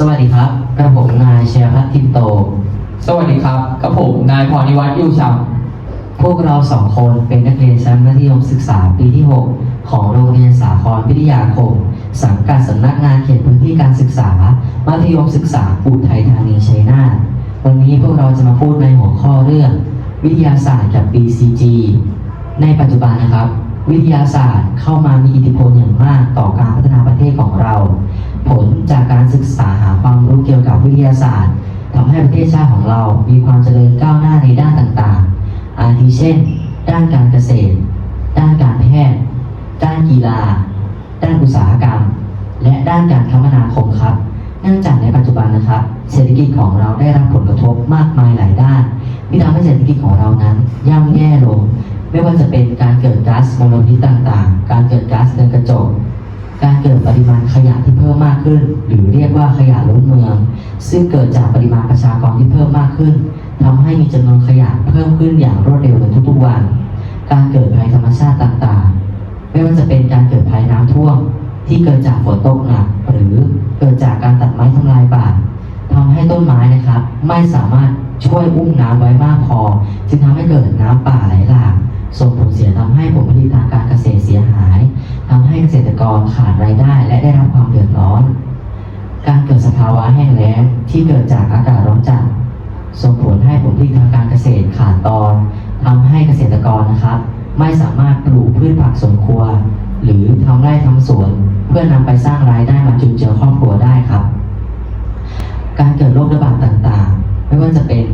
สวัสดีครับกระผมนายเชียรพัฒน์ทิมโต สวัสดีครับกับผมนายพรนิวัฒน์ยูชพวกเราสองคนเป็นนักเรียนชั้นมัธยมศึกษาปีที่ 6 ของโรงเรียนสาครพิทยาคม สังกัดสำนักงานเขตพื้นที่การศึกษา มัธยมศึกษาอุทัยธานีชัยนาทวันนี้พวกเราจะมาพูดในหัวข้อเรื่อง วิทยาศาสตร์กับ BCG ในปัจจุบันนะครับ วิทยาศาสตร์เข้ามามีอิทธิพลอย่างมากต่อการพัฒนาประเทศของเรา ผลจากการศึกษาหาความรู้เกี่ยวกับวิทยาศาสตร์ทำให้ประเทศชาติของเรา มีความเจริญก้าวหน้าในด้านต่างๆ อาทิเช่น ด้านการเกษตร ด้านการแพทย์ ด้านกีฬา ด้านอุตสาหกรรม และด้านการคมนาคมครับ เนื่องจากในปัจจุบันนะครับ เศรษฐกิจของเราได้รับผลกระทบมากมายหลายด้านที่ทำให้เศรษฐกิจของเรานั้นย่ำแย่ลง ไม่ว่าจะเป็นการเกิดก๊าซมลพิษต่างๆ การเกิดก๊าซเรือนกระจก การเกิดปริมาณขยะที่เพิ่มมากขึ้น หรือเรียกว่าขยะล้นเมือง ซึ่งเกิดจากปริมาณประชากรที่เพิ่มมากขึ้นทำให้มีจำนวนขยะเพิ่มขึ้นอย่างรวดเร็วในทุกๆวัน การเกิดภัยธรรมชาติต่างๆ ไม่ว่าจะเป็นการเกิดภัยน้ำท่วมที่เกิดจากฝนตกหนัก หรือเกิดจากการตัดไม้ทำลายป่าทำให้ต้นไม้นะครับ ไม่สามารถช่วยอุ้มน้ำไว้มากพอ จึงทำให้เกิดน้ำป่าไหลหลาก ผลเสียทำให้ผลผลิตทางการเกษตรเสียหายทำให้เกษตรกรขาดรายได้และได้รับความเดือดร้อน การเกิดสภาวะแห้งแล้งที่เกิดจากอากาศร้อนจัดส่งผลให้ผลผลิตทางการเกษตรขาดตอนทำให้เกษตรกรนะครับ ไม่สามารถปลูกพืชผักสวนครัว หรือทำไร่ทำสวน เพื่อนำไปสร้างรายได้มาจุนเจือครอบครัวได้ครับ การเกิดโรคระบาดต่างๆ ไม่ว่าจะเป็น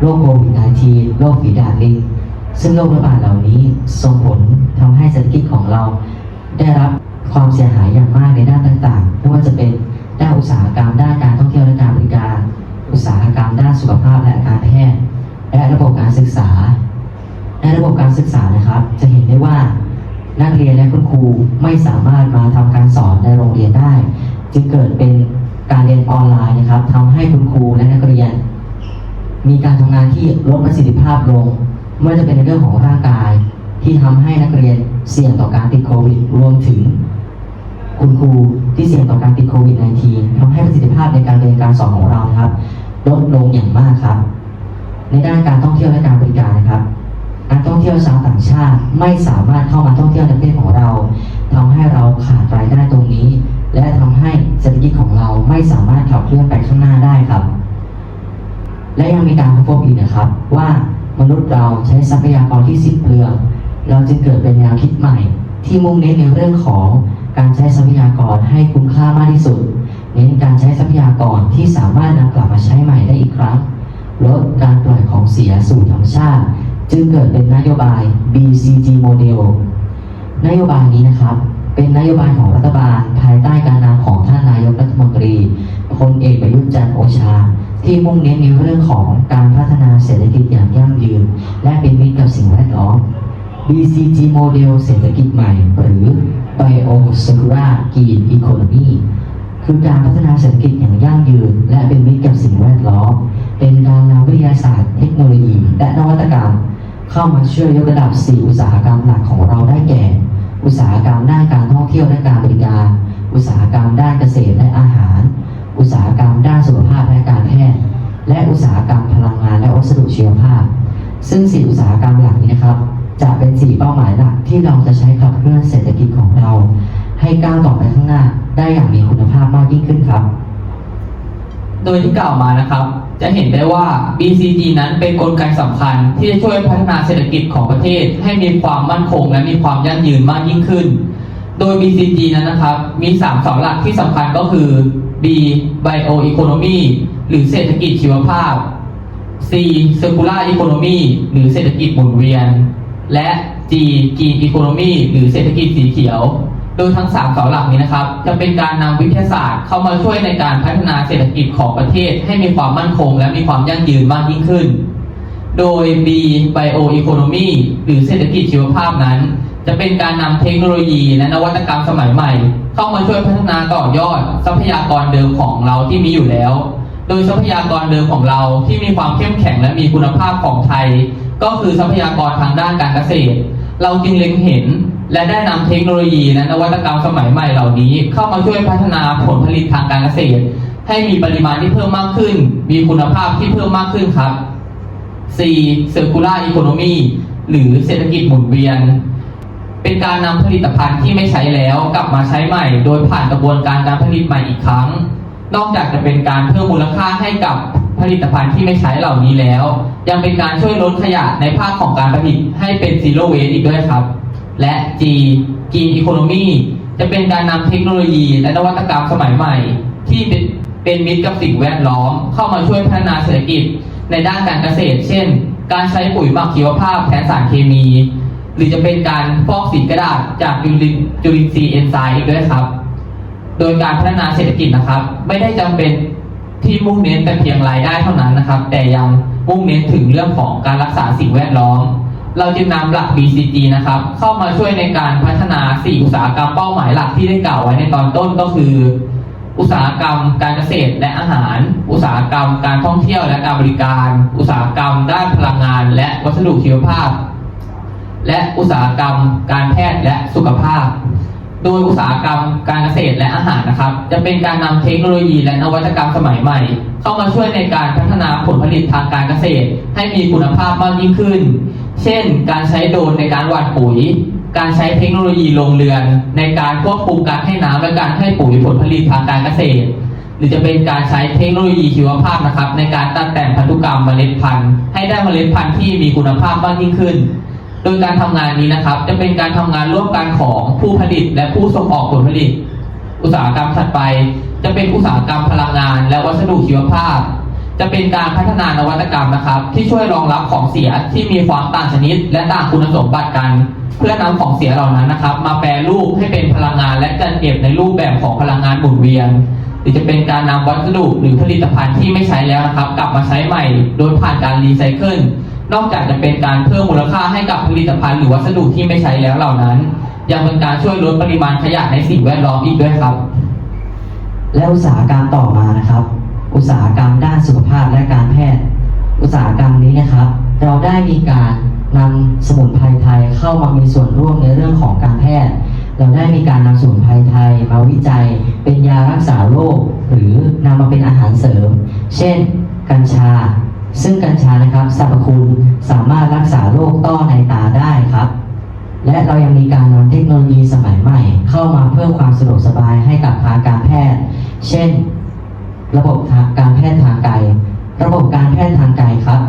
โรคโควิด -19 โรคฝีดาดลิง ซึ่งโรคระบาดเหล่านี้ส่งผลทำให้เศรษฐกิจของเรา ได้รับความเสียหายอย่างมากในด้านต่างๆ ไม่ว่าจะเป็นด้านอุตสาหกรรมด้านการท่องเที่ยวและการบริการ อุตสาหกรรมด้านสุขภาพและการแพทย์ และระบบการศึกษา ในระบบการศึกษานะครับ จะเห็นได้ว่านักเรียนและคุณครูไม่สามารถมาทำการสอนในโรงเรียนได้ จึงเกิดเป็นการเรียนออนไลน์นะครับทำให้คุณครูและนักเรียน มีการทำงานที่ลดประสิทธิภาพลง ไม่ว่าจะเป็นในเรื่องของร่างกายที่ทำให้นักเรียนเสี่ยงต่อการติดโควิด รวมถึง คุณครูที่เสี่ยงต่อการติดโควิด -19 ทำให้ประสิทธิภาพในการเรียนการสอนของเราครับ ลดลงอย่างมากครับ ในด้านการท่องเที่ยวและการบริการนะครับนักท่องเที่ยวชาวต่างชาติไม่สามารถเข้ามาท่องเที่ยวในประเทศของเราทำให้เราขาดรายได้ตรงนี้ และทำให้เศรษฐกิจของเราไม่สามารถขับเคลื่อนไปข้างหน้าได้ครับ และยังมีการพบอีกนะครับว่า มนุษย์เราใช้ทรัพยากรที่สิ้นเปลือง เราจึงเกิดเป็นแนวคิดใหม่ ที่มุ่งเน้นในเรื่องของการใช้ทรัพยากรให้คุ้มค่ามากที่สุด เน้นการใช้ทรัพยากรที่สามารถนำกลับมาใช้ใหม่ได้อีกครั้ง ลดการปล่อยของเสียสู่ธรรมชาติ จึงเกิดเป็นนโยบาย BCG Model นโยบายนี้นะครับ เป็นนโยบายของรัฐบาลภายใต้การนำของท่านนายกรัฐมนตรีพลเอกประยุทธ์จันทร์โอชา ที่มุ่งเน้นในเรื่องของการพัฒนาเศรษฐกิจอย่างยั่งยืน และเป็นมิตรกับสิ่งแวดล้อม BCG Model เศรษฐกิจใหม่ หรือ Bio Circular Green Economy คือการพัฒนาเศรษฐกิจอย่างยั่งยืน และเป็นมิตรกับสิ่งแวดล้อม เป็นการนำวิทยาศาสตร์เทคโนโลยี และนวัตกรรม เข้ามาช่วยยกระดับ 4 อุตสาหกรรมหลักของเราได้แก่ อุตสาหกรรมด้านการท่องเที่ยวและการบริการ อุตสาหกรรมด้านเกษตรและอาหาร อุตสาหกรรมด้านสุขภาพและการแพทย์ และอุตสาหกรรมพลังงานและวัสดุชีวภาพ ซึ่ง4อุตสาหกรรมหลักนี้นะครับ จะเป็น4เป้าหมายหลักที่เราจะใช้ขับเคลื่อนเศรษฐกิจของเรา ให้ก้าวต่อไปข้างหน้าได้อย่างมีคุณภาพมากยิ่งขึ้นครับ โดยที่กล่าวมานะครับ จะเห็นได้ว่า BCG นั้นเป็นกลไกสำคัญ ที่จะช่วยพัฒนาเศรษฐกิจของประเทศ ให้มีความมั่นคงและมีความยั่งยืนมากยิ่งขึ้น โดย BCG นั้นนะครับ มี3เสาหลักที่สำคัญก็คือ B Bio Economy หรือเศรษฐกิจชีวภาพ C Circular Economy หรือเศรษฐกิจหมุนเวียน และ G Green Economy หรือเศรษฐกิจสีเขียว โดยทั้ง 3 เสาหลักนี้นะครับ จะเป็นการนำวิทยาศาสตร์เข้ามาช่วยในการพัฒนาเศรษฐกิจของประเทศให้มีความมั่นคง และมีความยั่งยืนมากยิ่งขึ้น โดย B Bio Economy หรือเศรษฐกิจชีวภาพนั้น จะเป็นการนำเทคโนโลยีและนวัตกรรมสมัยใหม่ เข้ามาช่วยพัฒนาต่อยอด ทรัพยากรเดิมของเราที่มีอยู่แล้ว โดยทรัพยากรเดิมของเราที่มีความเข้มแข็งและมีคุณภาพของไทย ก็คือทรัพยากรทางด้านการเกษตร เราจึงเล็งเห็น และได้นำเทคโนโลยีและนวัตกรรมสมัยใหม่เหล่านี้ เข้ามาช่วยพัฒนาผลผลิตทางการเกษตร ให้มีปริมาณที่เพิ่มมากขึ้น มีคุณภาพที่เพิ่มมากขึ้นครับ C circular economy หรือเศรษฐกิจหมุนเวียน เป็นการนำผลิตภัณฑ์ที่ไม่ใช้แล้วกลับมาใช้ใหม่ โดยผ่านกระบวนการการผลิตใหม่อีกครั้ง นอกจากจะเป็นการเพิ่มมูลค่าให้กับผลิตภัณฑ์ที่ไม่ใช้เหล่านี้แล้ว ยังเป็นการช่วยลดขยะในภาคของการผลิตให้เป็น zero waste อีกด้วยครับ และ G Green Economy จะเป็นการนำเทคโนโลยีและนวัตกรรมสมัยใหม่ ที่เป็นเป็นมิตรกับสิ่งแวดล้อม เข้ามาช่วยพัฒนาเศรษฐกิจในด้านการเกษตร เช่น การใช้ปุ๋ยหมักชีวภาพแทนสารเคมี หรือจะเป็นการฟอกสีกระดาษจากจุลินจุลินทรีย์เอนไซม์อีกด้วยครับ โดยการพัฒนาเศรษฐกิจนะครับ ไม่ได้จำเป็นที่มุ่งเน้นแต่เพียงรายได้เท่านั้นนะครับ แต่ยังมุ่งเน้นถึงเรื่องของการรักษาสิ่งแวดล้อม เราจึงนำหลัก BCG นะครับ เข้ามาช่วยในการพัฒนา4อุตสาหกรรมเป้าหมายหลักที่ได้กล่าวไว้ในตอนต้นก็คือ อุตสาหกรรม การเกษตรและอาหาร อุตสาหกรรม การท่องเที่ยวและการบริการ อุตสาหกรรม ด้านพลังงาน และวัสดุชีวภาพ และอุตสาหกรรม การแพทย์และสุขภาพ โดยอุตสาหกรรมการเกษตรและอาหารนะครับ จะเป็นการนำเทคโนโลยีและนวัตกรรมสมัยใหม่ เข้ามาช่วยในการพัฒนาผลผลิตทางการเกษตร ให้มีคุณภาพมากยิ่งขึ้น เช่น การใช้โดรนในการหว่านปุ๋ย การใช้เทคโนโลยีลงเรือน ในการควบคุมการให้น้ำและการให้ปุ๋ยผลผลิตทางการเกษตรหรือจะเป็นการใช้เทคโนโลยีชีวภาพนะครับ ในการตัดแต่งพันธุกรรมเมล็ดพันธุ์ ให้ได้เมล็ดพันธุ์ที่มีคุณภาพมากยิ่งขึ้น โดยการทำงานนี้นะครับ จะเป็นการทำงานร่วมกันของผู้ผลิตและผู้ส่งออกผลผลิต อุตสาหกรรมถัดไป จะเป็นอุตสาหกรรมพลังงาน และวัสดุชีวภาพ จะเป็นการพัฒนานวัตกรรมนะครับ ที่ช่วยรองรับของเสียที่มีความต่างชนิด และต่างคุณสมบัติกัน เพื่อนำของเสียเหล่านั้นนะครับ มาแปรรูปให้เป็นพลังงาน และจัดเก็บในรูปแบบของพลังงานหมุนเวียนหรือจะเป็นการนำวัสดุหรือผลิตภัณฑ์ที่ไม่ใช้แล้วนะครับ กลับมาใช้ใหม่ โดยผ่านการรีไซเคิล นอกจากจะเป็นการเพิ่มมูลค่าให้กับผลิตภัณฑ์หรือวัสดุที่ไม่ใช้แล้วเหล่านั้น ยังเป็นการช่วยลดปริมาณขยะในสิ่งแวดล้อมอีกด้วยครับ และอุตสาหกรรมต่อมานะครับ อุตสาหกรรมด้านสุขภาพและการแพทย์ อุตสาหกรรมนี้นะครับ เราได้มีการนำสมุนไพรไทยเข้ามามีส่วนร่วมในเรื่องของการแพทย์เราได้มีการนำสมุนไพรไทยมาวิจัย เป็นยารักษาโรคหรือนำมาเป็นอาหารเสริม เช่น กัญชา ซึ่งกัญชานะครับสรรพคุณสามารถรักษาโรคต้อในตาได้ครับ และเรายังมีการนำเทคโนโลยีสมัยใหม่ เข้ามาเพิ่มความสะดวกสบายให้กับทางการแพทย์ เช่น ระบบทางการแพทย์ทางไกล ระบบการแพทย์ทางไกลครับ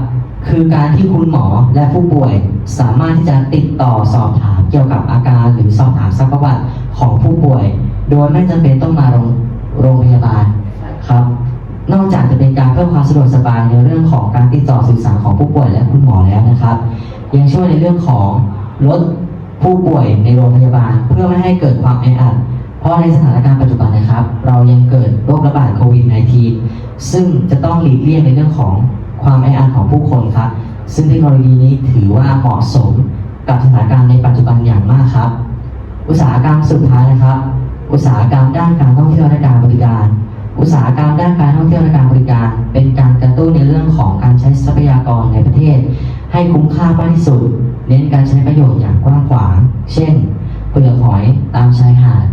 คือการที่คุณหมอและผู้ป่วยสามารถที่จะติดต่อสอบถามเกี่ยวกับอาการ หรือสอบถามสักประวัติของผู้ป่วย โดยไม่จำเป็นต้องมาโรงโรงพยาบาลครับ นอกจากจะเป็นการเพิ่มความสะดวกสบายในเรื่องของการติดต่อสื่อสารของผู้ป่วยและคุณหมอแล้วนะครับ ยังช่วยในเรื่องของลดผู้ป่วยในโรงพยาบาล เพื่อไม่ให้เกิดความแออัดเพราะในสถานการณ์ปัจจุบันนะครับ เรายังเกิดโรคระบาดโควิด -19 ซึ่งจะต้องหลีกเลี่ยงในเรื่องของความแออัดของผู้คนครับ ซึ่งเทคโนโลยีนี้ถือว่าเหมาะสมกับสถานการณ์ในปัจจุบันอย่างมากครับ อุตสาหกรรมสุดท้ายนะครับ อุตสาหกรรมด้านการท่องเที่ยวและการบริการ อุตสาหกรรมด้านการท่องเที่ยวและการบริการ เป็นการกระตุ้นในเรื่องของการใช้ทรัพยากรในประเทศ ให้คุ้มค่ามากที่สุด เน้นการใช้ประโยชน์อย่างกว้างขวาง เช่นเปลือกหอยตามชายหาด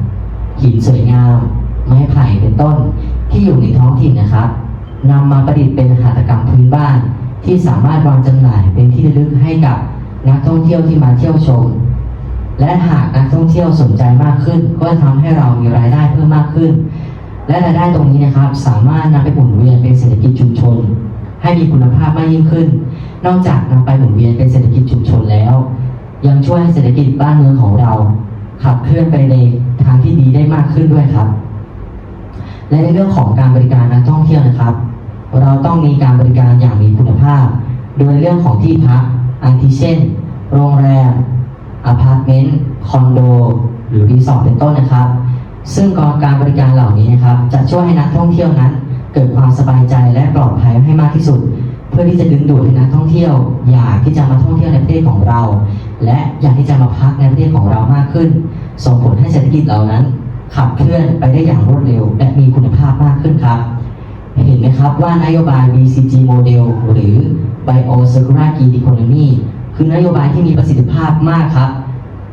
หินสวยงาม ไม้ไผ่เป็นต้น ที่อยู่ในท้องถิ่นนะครับนำมาประดิษฐ์เป็นหัตถกรรมพื้นบ้าน ที่สามารถวางจำหน่ายเป็นที่ระลึกให้กับนักท่องเที่ยวที่มาเที่ยวชม และหากนักท่องเที่ยวสนใจมากขึ้น ก็จะทำให้เรามีรายได้เพิ่มมากขึ้น และรายได้ตรงนี้นะครับ สามารถนำไปหมุนเวียนเป็นเศรษฐกิจชุมชน ให้มีคุณภาพมากยิ่งขึ้น นอกจากนำไปหมุนเวียนเป็นเศรษฐกิจชุมชนแล้ว ยังช่วยให้เศรษฐกิจบ้านเมืองของเรา ขับเคลื่อนไปในทางที่ดีได้มากขึ้นด้วยครับ และในเรื่องของการบริการนักท่องเที่ยวนะครับ เราต้องมีการบริการอย่างมีคุณภาพ โดยเรื่องของที่พักอาทิเช่น โรงแรมอพาร์ตเมนต์คอนโดหรือรีสอร์ทเป็นต้นนะครับ ซึ่งกองการบริการเหล่านี้นะครับ จะช่วยให้นักท่องเที่ยวนั้น เกิดความสบายใจและปลอดภัยให้มากที่สุด เพื่อที่จะดึงดูดให้นักท่องเที่ยว อยากที่จะมาท่องเที่ยวในประเทศของเรา และอยากที่จะมาพักในประเทศของเรามากขึ้น ส่งผลให้เศรษฐกิจเหล่านั้น ขับเคลื่อนไปได้อย่างรวดเร็ว และมีคุณภาพมากขึ้นครับ เห็นไหมครับว่านโยบาย BCG Model หรือ Bio Circular Green Economy คือนโยบายที่มีประสิทธิภาพมากครับ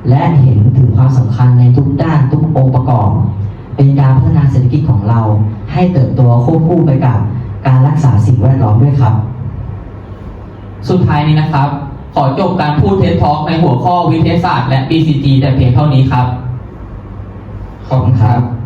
และเห็นถึงความสำคัญในทุกด้านทุกองค์ประกอบ เป็นการพัฒนาเศรษฐกิจของเรา ให้เติบโตควบคู่ไปกับการรักษาสิ่งแวดล้อมด้วยครับ สุดท้ายนี้นะครับ ขอจบการพูดเท็ทอกในหัวข้อวิทยาศาสตร์และ BCG แต่เพียงเท่านี้ครับ ขอบคุณครับ